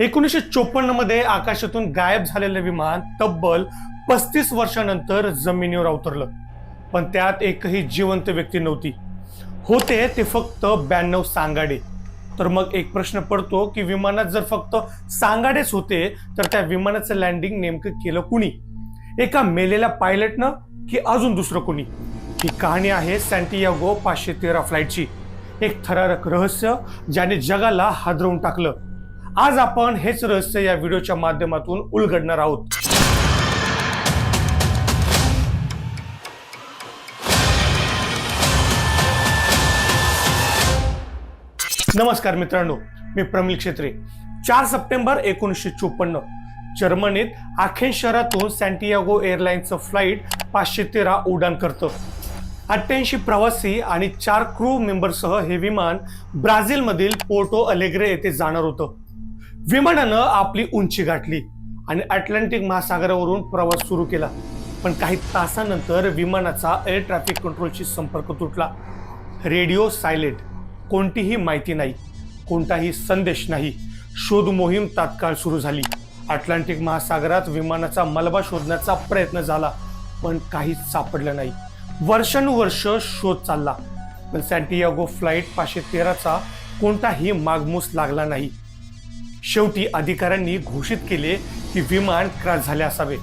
एकोणीसशे चोपन्नमध्ये आकाशातून गायब झालेलं विमान तब्बल पस्तीस वर्षानंतर जमिनीवर अवतरलं. पण त्यात एकही जिवंत व्यक्ती नव्हती. होते ते फक्त ब्याण्णव सांगाडे. तर मग एक प्रश्न पडतो की विमानात जर फक्त सांगाडेच होते तर त्या विमानाचं लँडिंग नेमकं केलं कुणी? एका मेलेल्या पायलटनं की अजून दुसरं कुणी? ही कहाणी आहे सँटियागो पाचशे तेरा फ्लाईटची एक थरारक रहस्य ज्याने जगाला हादरवून टाकलं. आज आपण हेच रहस्य या व्हिडिओच्या माध्यमातून उलगडणार आहोत. नमस्कार मित्रांनो मी प्रमिल क्षेत्रे चार सप्टेंबर एकोणीसशे चोपन्न जर्मनीत आखेन शहरातून सँटियागो एअरलाईनचं फ्लाईट पाचशे तेरा उड्डाण करतं. अठ्ठ्याऐंशी प्रवासी आणि चार क्रू मेंबरसह हे विमान ब्राझीलमधील पोर्टो अलेग्रे येथे जाणार होतं. विमानानं आपली उंची गाठली आणि अटलांटिक महासागरावरून प्रवास सुरू केला. पण काही तासानंतर विमानाचा एअर ट्रॅफिक कंट्रोलशी संपर्क तुटला. रेडिओ सायलेंट कोणतीही माहिती नाही कोणताही संदेश नाही. शोध मोहीम तात्काळ सुरू झाली. अटलांटिक महासागरात विमानाचा मलबा शोधण्याचा प्रयत्न झाला पण काहीच सापडलं नाही. वर्षानुवर्ष शोध चालला. पण सँटियागो फ्लाईट पाचशे तेराचा कोणताही मागमूस लागला नाही. शेवटी अधिकाऱ्यांनी घोषित केले की विमान क्रॅश झाले असावे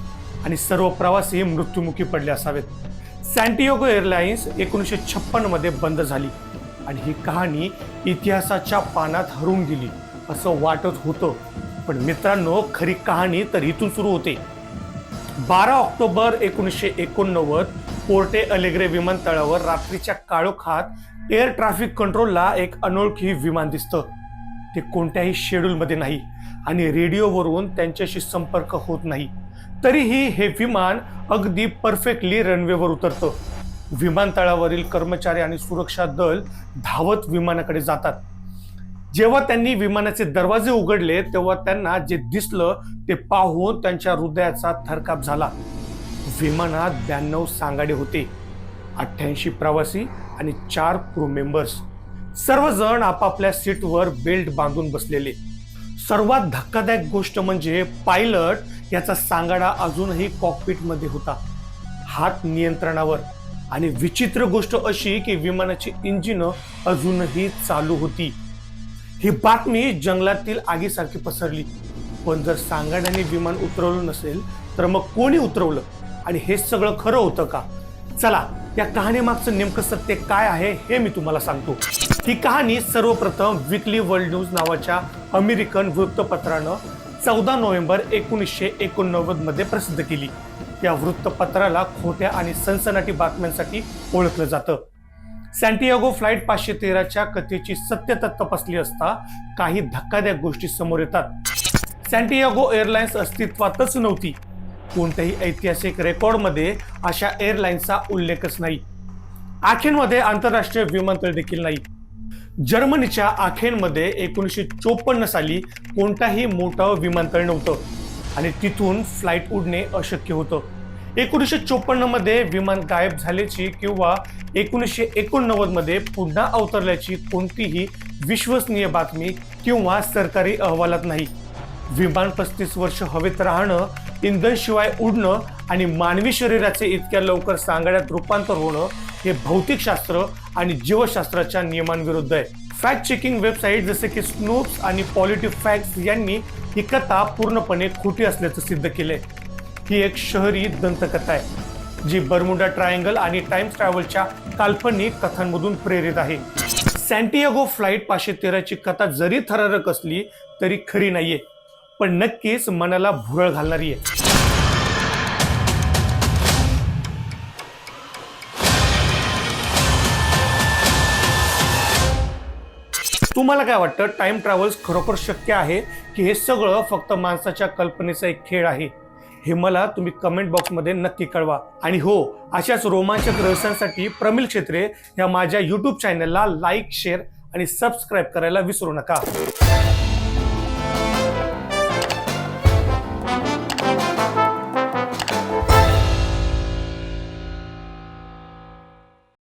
आणि सर्व प्रवासी मृत्युमुखी पडले असावेत. सँटियोगो एअरलाइन्स एकोणीसशे छप्पनमध्ये बंद झाली आणि ही कहाणी इतिहासाच्या पानात हरवून गेली असं वाटत होतं. पण मित्रांनो खरी कहाणी तर इथून सुरू होते. बारा ऑक्टोबर एकोणीसशे एकोणनव्वद पोर्टे अलेग्रे विमानतळावर रात्रीच्या काळोखात एअर ट्रॅफिक कंट्रोलला एक अनोळखी विमान दिसतं. ते कोणत्याही शेड्यूलमध्ये नाही आणि रेडिओवरून त्यांच्याशी संपर्क होत नाही. तरीही हे विमान अगदी परफेक्टली रनवेवर उतरतं. विमानतळावरील कर्मचारी आणि सुरक्षा दल धावत विमानाकडे जातात. जेव्हा त्यांनी विमानाचे दरवाजे उघडले तेव्हा त्यांना जे दिसलं ते पाहून त्यांच्या हृदयाचा थरकाप झाला. विमानात ब्याण्णव सांगाडे होते. अठ्ठ्याऐंशी प्रवासी आणि चार क्रू मेंबर्स सर्वजण आपापल्या सीटवर बेल्ट बांधून बसलेले. सर्वात धक्कादायक गोष्ट म्हणजे पायलट याचा सांगाडा अजूनही कॉकपिटमध्ये होता. हात नियंत्रणावर. आणि विचित्र गोष्ट अशी की विमानाची इंजिन अजूनही चालू होती. ही बातमी जंगलातील आगीसारखी पसरली. पण जर सांगाड्याने विमान उतरवलं नसेल तर मग कोणी उतरवलं? आणि हे सगळं खरं होतं का? चला या कहाणीमागचं नेमकं सत्य काय आहे हे मी तुम्हाला सांगतो. ही कहाणी सर्वप्रथम विकली वर्ल्ड न्यूज नावाच्या अमेरिकन वृत्तपत्रानं चौदा नोव्हेंबर एकोणीसशे एकोणनव्वदमध्ये प्रसिद्ध केली. या वृत्तपत्राला खोट्या आणि सनसनाटी बातम्यांसाठी ओळखलं जातं. सँटियागो फ्लाईट पाचशे तेराच्या कथेची सत्यता तपासली असता काही धक्कादायक गोष्टी समोर येतात. सँटियागो एअरलाइन्स अस्तित्वातच नव्हती. कोणत्याही ऐतिहासिक रेकॉर्डमध्ये अशा एअरलाईन्सचा उल्लेखच नाही. आखेनमध्ये आंतरराष्ट्रीय विमानतळ देखील नाही. जर्मनीच्या आखेनमध्ये एकोणीसशे चोपन्न साली कोणताही मोठं विमानतळ नव्हतं आणि तिथून फ्लाईट उडणे अशक्य होतं. एकोणीसशे चोपन्नमध्ये विमान गायब झाल्याची किंवा एकोणीसशे एकोणनव्वदमध्ये पुन्हा अवतरल्याची कोणतीही विश्वसनीय बातमी किंवा सरकारी अहवालात नाही. विमान पस्तीस वर्ष हवेत राहणं इंधनशिवाय उडणं आणि मानवी शरीराचे इतक्या लवकर सांगाड्यात रूपांतर होणं हे भौतिकशास्त्र आणि जीवशास्त्राच्या नियमांविरुद्ध आहे. फॅक्ट चेकिंग वेबसाईट जसे की स्नोप्स आणि पॉलिटिव्ह फॅक्ट्स यांनी ही कथा पूर्णपणे खोटी असल्याचं सिद्ध केले ही एक शहरी दंतकथा आहे जी बर्मुडा ट्रायंगल आणि टाइम्स ट्रॅव्हलच्या काल्पनिक कथांमधून प्रेरित आहे. सॅन्टियागो फ्लाईट पाचशे तेराची कथा जरी थरारक असली तरी खरी नाहीये पण नक्कीच मनाला भुरळ घालणारी आहे. तुम्हाला काय वाटतं? टाइम ट्रॅव्हल्स खरोखर शक्य आहे की हे सगळं फक्त माणसाच्या कल्पनेचा एक खेळ आहे? हे मला तुम्ही कमेंट बॉक्समध्ये नक्की कळवा. आणि हो अशाच रोमांचक रहस्यांसाठी प्रमिल क्षेत्रे या माझ्या यूट्यूब चॅनलला लाईक शेअर आणि सबस्क्राईब करायला विसरू नका.